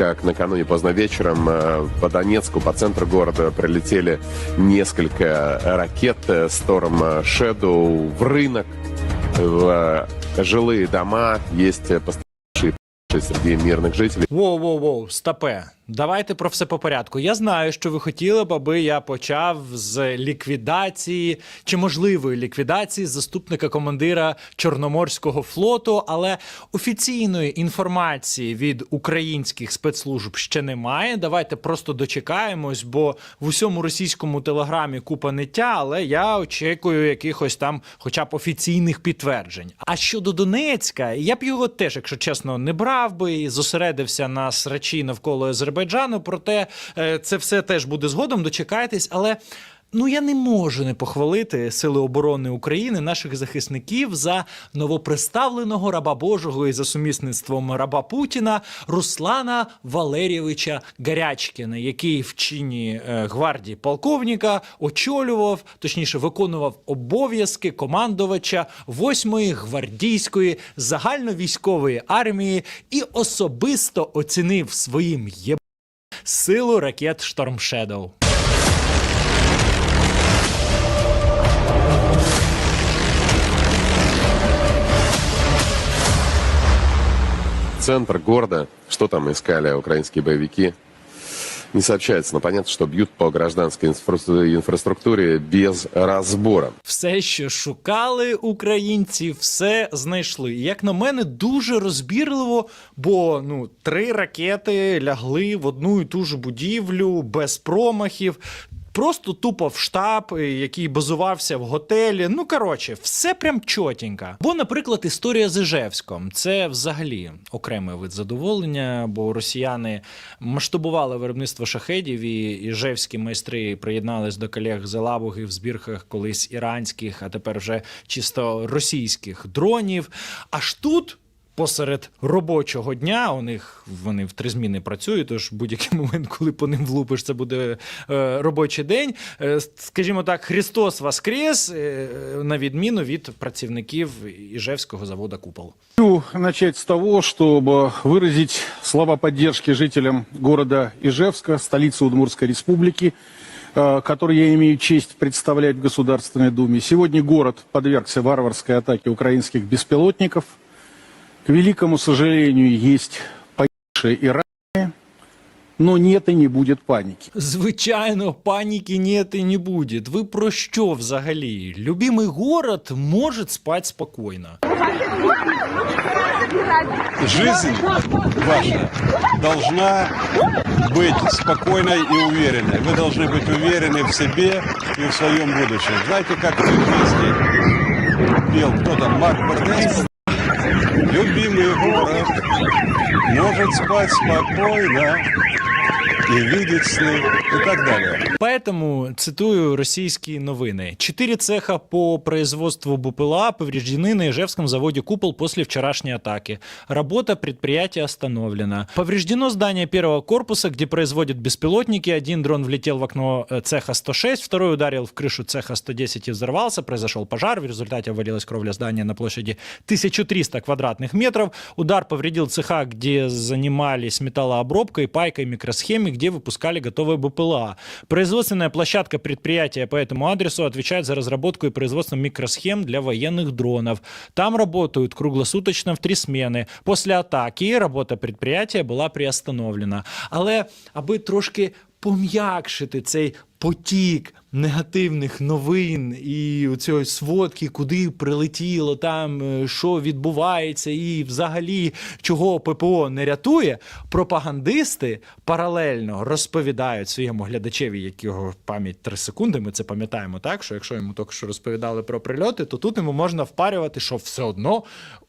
как накануне поздно вечером э, по Донецку, по центру города прилетели несколько ракет э, Storm Shadow в рынок, в э, жилые дома. Есть э, пострадавшие среди мирных жителей. Воу, воу, воу, стопе. Давайте про все по порядку. Я знаю, що ви хотіли б, аби я почав з ліквідації чи можливої ліквідації заступника командира Чорноморського флоту, але офіційної інформації від українських спецслужб ще немає. Давайте просто дочекаємось, бо в усьому російському телеграмі купа ниття, але я очікую якихось там, хоча б офіційних підтверджень. А щодо Донецька, я б його теж, якщо чесно, не брав би і зосередився на срачі навколо Азербайджану. Проте е, це все теж буде згодом. Дочекайтесь, але. Ну, я не можу не похвалити Сили оборони України, наших захисників за новоприставленого раба Божого і за сумісництвом раба Путіна Руслана Валерійовича Гарячкіна, який в чині е, гвардії полковника очолював, точніше, виконував обов'язки командувача 8-ї гвардійської загальновійськової армії і особисто оцінив своїм є силу ракет Шторм Shadow. Центр города, что там искали украинские боевики, не сообщается. Но понятно, что бьют по гражданской инфра- инфраструктуре без разбора. Все, що шукали українці, все знайшли. Як на мене, дуже розбірливо, бо ну три ракети лягли в одну і ту ж будівлю без промахів. Просто тупо в штаб, е, який базувався в готелі. Ну коротше, все прям чотенько. Бо, наприклад, історія з Іжевськом це взагалі окремий вид задоволення, бо росіяни масштабували виробництво шахедів, і іжевські майстри приєднались до колег з Елабуги в збірках колись іранських, а тепер вже чисто російських дронів. Аж тут. Посеред робочого дня у них вони в три зміни працюють. Тож будь-який момент, коли по ним влупиш, це буде е, робочий день. Е, скажімо так, Христос Воскрес, е, на відміну від працівників Іжевського заводу Купол. Хочу начать с того, чтобы выразить слова поддержки жителям города Ижевска, столицы Удмуртской республики, э, который я имею честь представлять в Государственной Думе. Сегодня город подвергся варварской атаке украинских беспилотников. К великому сожалению, есть погибшие и раненые, но нет и не будет паники. Звичайно, паніки нет і не буде. Ви про що взагалі? Любимий город може спати спокійно. Жизнь ваша должна быть спокойной и уверенной. Вы должны быть уверены в себе и в своем будущем. Знаете, как в той песне пел кто там, Марк Бордес? Любимый город. Может спать спокойно и видеть сны и так далее. Поэтому цитую российские новины. Четыре цеха по производству БПЛА повреждены на Ижевском заводе «Купол» после вчерашней атаки. Работа предприятия остановлена. Повреждено здание первого корпуса, где производят беспилотники. Один дрон влетел в окно э, цеха 106, второй ударил в крышу цеха 110 и взорвался. Произошел пожар, в результате обвалилась кровля здания на площади 1300 квадратных метров. Удар повредил цеха, где занимались металлообробкой, пайкой, микросхемой, где выпускали готовые БПЛА. Производственная площадка предприятия по этому адресу отвечает за разработку и производство микросхем для военных дронов. Там работают круглосуточно в три смены. После атаки работа предприятия була приостановлена. Але аби трошки пом'якшити цей потік негативних новин і цієї сводки, куди прилетіло, там е, що відбувається, і взагалі чого ППО не рятує, пропагандисти паралельно розповідають своєму глядачеві, якого пам'ять 3 секунди. Ми це пам'ятаємо, так що якщо йому тільки що розповідали про прильоти, то тут йому можна впарювати, що все одно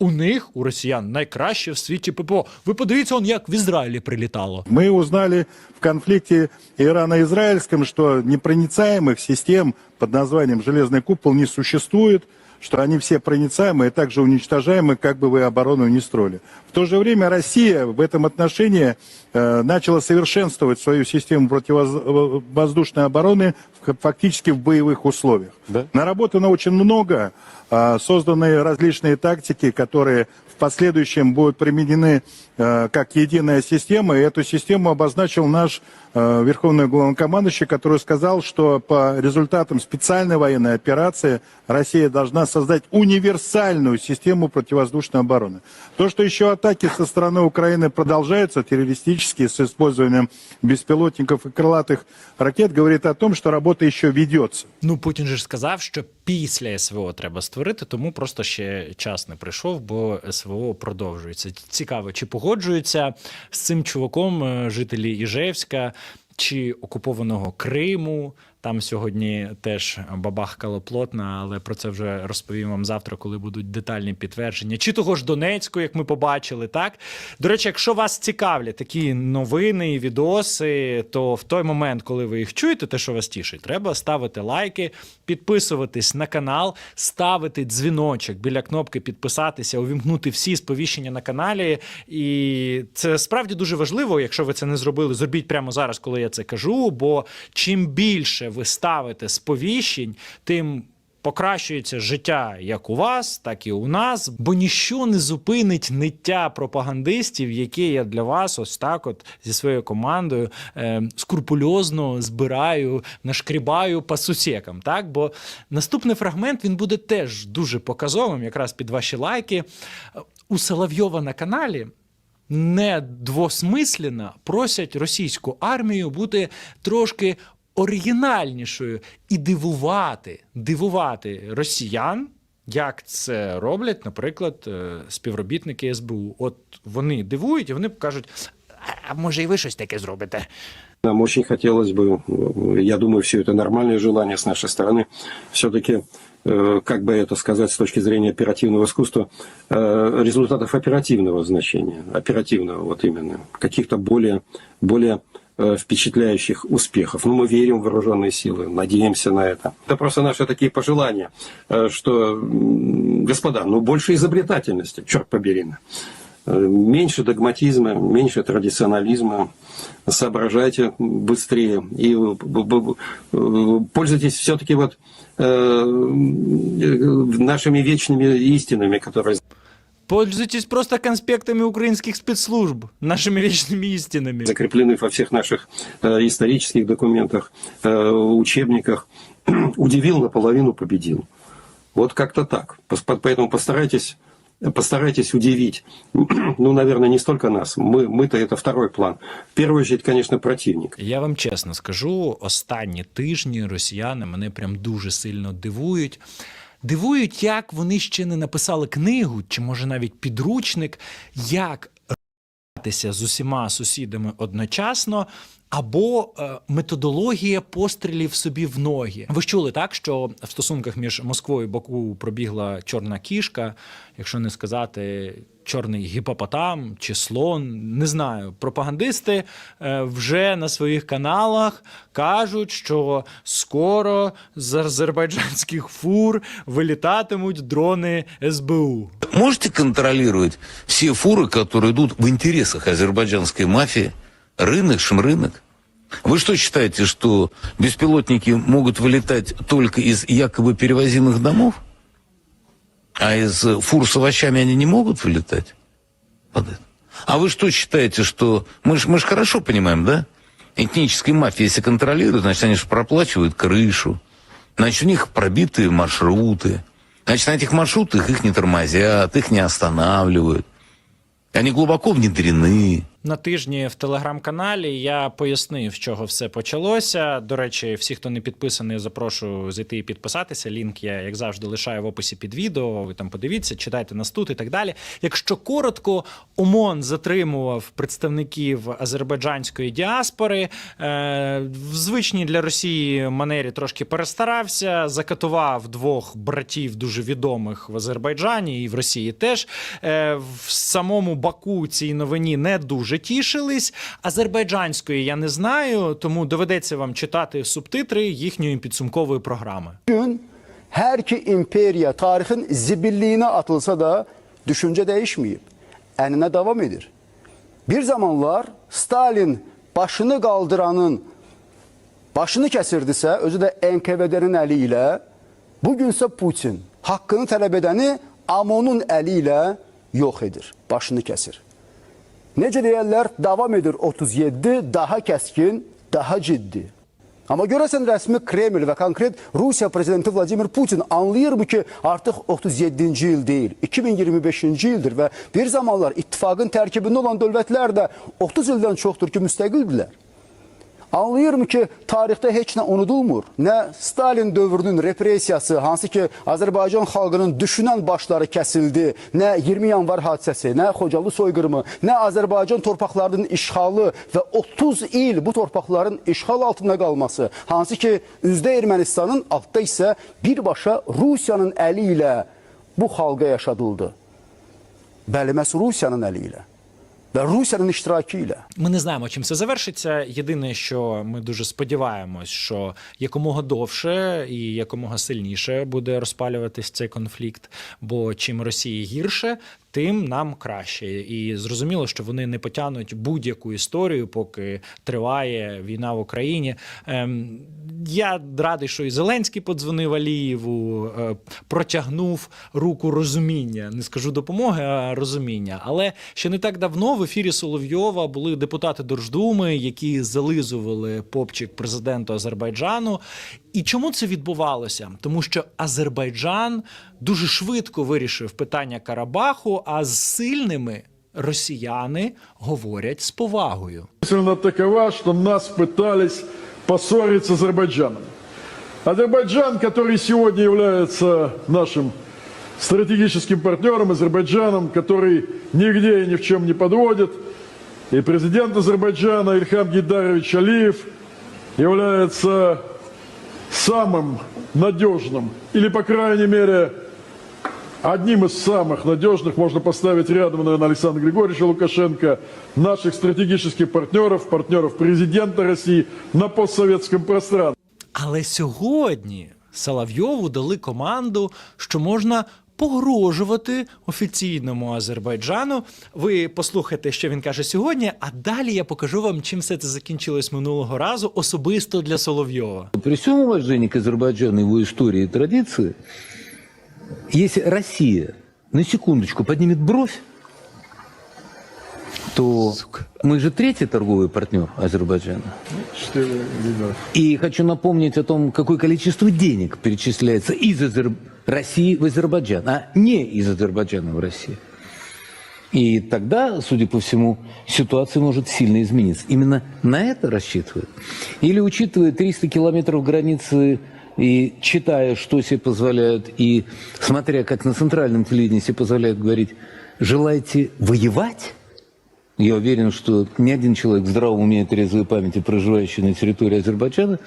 У них, у росіян, найкраще в світі ППО. Ви подивіться, он як в Ізраїлі прилітало. Мы узнали в конфликте Ирано-Израильском, что непроницаемых систем под названием «железный купол» не существует, Что они все проницаемы и также уничтожаемы, как бы вы оборону ни строили. В то же время Россия в этом отношении э, начала совершенствовать свою систему противовоздушной обороны в- фактически в боевых условиях. Да? Наработано очень много, а, созданы различные тактики, которые в последующем будут применены э, как единая система. И эту систему обозначил наш э, верховный главнокомандующий, который сказал, что по результатам специальной военной операции Россия должна создать универсальную систему противовоздушной обороны. То, что еще атаки со стороны Украины продолжаются, террористические, с использованием беспилотников и крылатых ракет, говорит о том, что работа еще ведется. Ну, Путін же ж сказав, що після СВО треба створити, тому просто ще час не прийшов, бо СВО продовжується. Цікаво, чи погоджуються з цим чуваком е, жителі Іжевська чи окупованого Криму. Там сьогодні теж бабахкало плотно, але про це вже розповім вам завтра, коли будуть детальні підтвердження. Чи того ж Донецьку, як ми побачили, так? До речі, якщо вас цікавлять такі новини і відоси, то в той момент, коли ви їх чуєте, те, що вас тішить, треба ставити лайки, підписуватись на канал, ставити дзвіночок біля кнопки підписатися, увімкнути всі сповіщення на каналі. І це справді дуже важливо, якщо ви це не зробили, зробіть прямо зараз, коли я це кажу. Бо чим більше ви ставите сповіщень, тим. Покращується життя як у вас, так і у нас, бо ніщо не зупинить ниття пропагандистів, які я для вас ось так, от зі своєю командою е, скрупульозно збираю, нашкрібаю по. Так, бо наступний фрагмент він буде теж дуже показовим, якраз під ваші лайки. У Соловйова на каналі недвосмислено просять російську армію бути трошки оригінальнішою і дивувати, дивувати росіян. Як це роблять, наприклад, е, співробітники СБУ? От вони дивують, і вони кажуть: а може, і ви щось таке зробите? Нам очень хотелось бы, э, я думаю, все это нормальное желание с нашей стороны, все-таки, э, как бы это сказать с точки зрения оперативного искусства, э, результатов оперативного значения, оперативного вот именно, каких-то более, более э, впечатляющих успехов. Ну, мы верим в вооруженные силы, надеемся на это. Это просто наши такие пожелания, э, что, господа, ну, больше изобретательности, черт побери. Э, Меньше догматизма, меньше традиционализма, соображайте быстрее и э, э, пользуйтесь все-таки вот э, э, нашими вечными истинами, которые Пользуйтесь просто конспектами українських спецслужб, нашими вічними істинами. закреплены во всех наших э, исторических документах, э, учебниках. Удивил, наполовину победил. Вот как-то так. Пос- по- Поэтому постарайтесь, постарайтесь удивить. Ну, наверное, не столько нас. Мы, мы-то это второй план. В первую очередь, конечно, противник. Я вам чесно скажу, останні тижні росіяни мене прям дуже сильно дивують. Дивують, як вони ще не написали книгу, чи може навіть підручник, як з усіма сусідами одночасно. Або е, методологія пострілів собі в ноги. Ви ж чули так, що в стосунках між Москвою і Баку пробігла чорна кішка, якщо не сказати чорний гіпопотам чи слон, не знаю. Пропагандисти е, вже на своїх каналах кажуть, що скоро з азербайджанських фур вилітатимуть дрони СБУ. Можете контролировать все фуры, которые идут в интересах азербайджанской мафии? Рынок, шмрынок? Вы что считаете, что беспилотники могут вылетать только из якобы перевозимых домов? А из э, фур с овощами они не могут вылетать? Вот это. А вы что считаете, что... Мы же мы хорошо понимаем, да? Этническая мафия, если контролирует, значит, они же проплачивают крышу. Значит, у них пробитые маршруты. Значит, на этих маршрутах их не тормозят, их не останавливают. Они глубоко внедрены. На тижні в телеграм-каналі я пояснив, з чого все почалося. До речі, всі, хто не підписаний, запрошую зайти і підписатися. Лінк я, як завжди, лишаю в описі під відео. Ви там подивіться, читайте нас тут і так далі. Якщо коротко, ОМОН затримував представників азербайджанської діаспори. Е, в звичній для Росії манері трошки перестарався, закатував двох братів дуже відомих в Азербайджані і в Росії теж. Е, в самому Баку цій новині не дуже тішились. Азербайджанської я не знаю, тому доведеться вам читати субтитри їхньої підсумкової програми. Bugün her iki imperiya tarihin zibilliğine atılsa da düşünce değişmeyip enine devam edir. Bir zamanlar Stalin başını kaldıranın başını kesirdisə, özü de NKVD'nin eliyle, bugünse Putin hakkını talep edeni AMO'nun eliyle yox edir, başını kəsir. Necə deyərlər, davam edir 37, daha kəskin, daha ciddi. Amma görəsən rəsmi Kreml və konkret Rusiya prezidenti Vladimir Putin anlayırmı ki, artıq 37-ci il deyil, 2025-ci ildir və bir zamanlar ittifaqın tərkibində olan dövlətlər də 30 ildən çoxdur ki, müstəqildirlər. Anlayırmı ki, tarixdə heç nə unudulmur. Nə Stalin dövrünün repressiyası, hansı ki Azərbaycan xalqının düşünən başları kəsildi, nə 20 yanvar hadisəsi, nə Xocalı soyqırımı, nə Azərbaycan torpaqlarının işğalı və 30 il bu torpaqların işğal altında qalması, hansı ki üzdə Ermənistanın, altda isə birbaşa Rusiyanın əli ilə bu xalqa yaşadıldı. Bəli, məhz Rusiyanın əli ilə не iştirakı. Ми не знаємо, чим це завершиться. Єдине, що ми дуже сподіваємось, що якомога довше і якомога сильніше буде розпалюватись цей конфлікт. Бо чим Росії гірше, тим нам краще. І зрозуміло, що вони не потягнуть будь-яку історію, поки триває війна в Україні. Ем, я радий, що і Зеленський подзвонив Алієву, е, протягнув руку розуміння. Не скажу допомоги, а розуміння. Але ще не так давно в ефірі Соловйова були депутати Держдуми, які зализували попчик президенту Азербайджану. І чому це відбувалося? Тому що Азербайджан дуже швидко вирішив питання Карабаху, а з сильними росіяни говорять з повагою. Истина такова, что нас пытались поссорить с Азербайджаном. Азербайджан, который сегодня является нашим стратегическим партнером, Азербайджаном, который нигде и ни в чем не подводит, и президент Азербайджана Ильхам Гидарович Алиев является самым надежным, или, по крайней мере, одним из самых надежных, можно поставить рядом, наверное, Александра Григорьевича Лукашенко, наших стратегических партнеров, партнеров президента России на постсоветском пространстве. Але сьогодні Соловйову дали команду, що можна погрожувати офіційному Азербайджану. Ви послухайте, що він каже сьогодні, а далі я покажу вам, чим все це закінчилось минулого разу, особисто для Соловйова. При всем уважении к Азербайджану, его истории и традиции, если Россия на секундочку поднимет бровь, то мы же третий торговый партнер Азербайджана. И хочу напомнить о том, какое количество денег перечисляется из Азер- России в Азербайджан, а не из Азербайджана в Россию. И тогда, судя по всему, ситуация может сильно измениться. Именно на это рассчитывают? Или учитывая 300 километров границы и читая, что себе позволяют, и смотря, как на центральном телевидении себе позволяют говорить, желаете воевать? Я уверен, что ни один человек в здравом уме и трезвой памяти, проживающий на территории Азербайджана,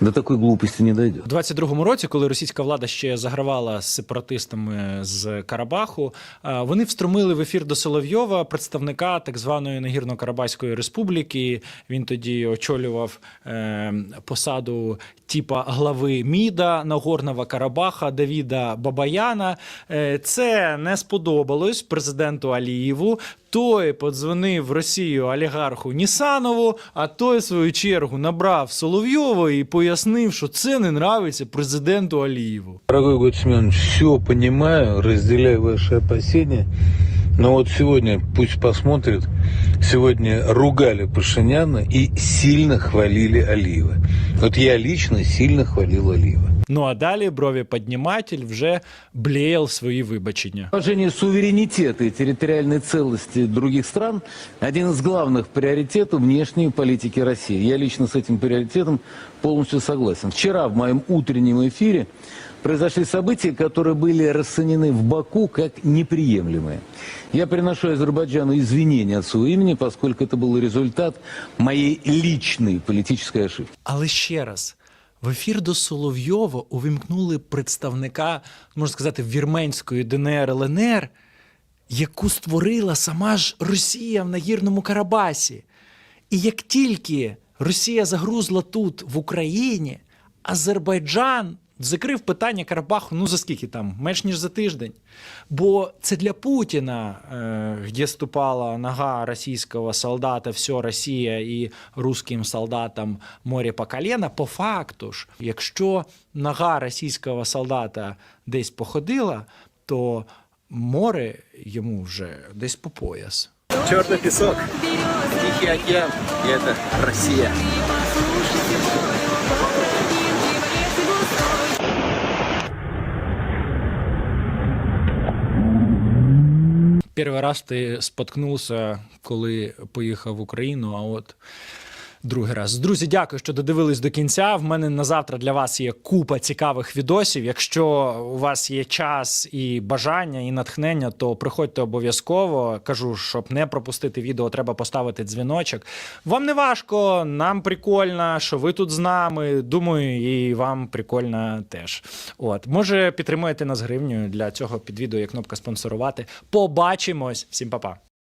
до такой глупости не дойдет. У 22-му році, коли російська влада ще загравала з сепаратистами з Карабаху, е, вони встромили в ефір до Соловйова представника так званої Нагірно-Карабахської республіки. Він тоді очолював е, посаду типа глави МІДа Нагорного Карабаха Давіда Бабаяна. Е, це не сподобалось президенту Алієву. Той подзвонив Росію олігарху Нісанову, а той, в свою чергу, набрав Соловйова і пояснив, що це не нравиться президенту Алієву. Дорогой Год Семенович, все розумію, розділяю ваші опасения. Но вот сегодня пусть посмотрит. Сегодня ругали Пашиняна и сильно хвалили Алиева. Вот я лично сильно хвалил Алиева. Ну а далі брові підніматель вже блеял свої вибачення. Уважение суверенитета и территориальной целости других стран – один из главных приоритетов внешней политики России. Я лично с этим приоритетом полностью согласен. Вчера в моем утреннем эфире произошли события, которые были расценены в Баку как неприемлемые. Я приношу Азербайджану извинения от своего имени, поскольку это был результат моей личной политической ошибки. Але ще раз. В ефір до Соловйова увімкнули представника, можна сказати, вірменської ДНР ЛНР, яку створила сама ж Росія в Нагірному Карабасі. І як тільки Росія загрузла тут, в Україні, Азербайджан закрив питання Карабаху, ну за скільки там? Менш ніж за тиждень. Бо це для Путіна, э, где ступала нога российского солдата, все Росія і русским солдатам море по колено. По факту ж, якщо нога російського солдата десь походила, то море йому вже десь по пояс. Черный песок, Тихий океан, и это Россия. Перший раз ти споткнувся, коли поїхав в Україну, а от другий раз. Друзі, дякую, що додивились до кінця. В мене на завтра для вас є купа цікавих відосів. Якщо у вас є час і бажання, і натхнення, то приходьте обов'язково. Кажу, щоб не пропустити відео, треба поставити дзвіночок. Вам не важко, нам прикольно, що ви тут з нами. Думаю, і вам прикольно теж. От, може, підтримуєте нас гривнею. Для цього під відео є кнопка спонсорувати. Побачимось. Всім па-па.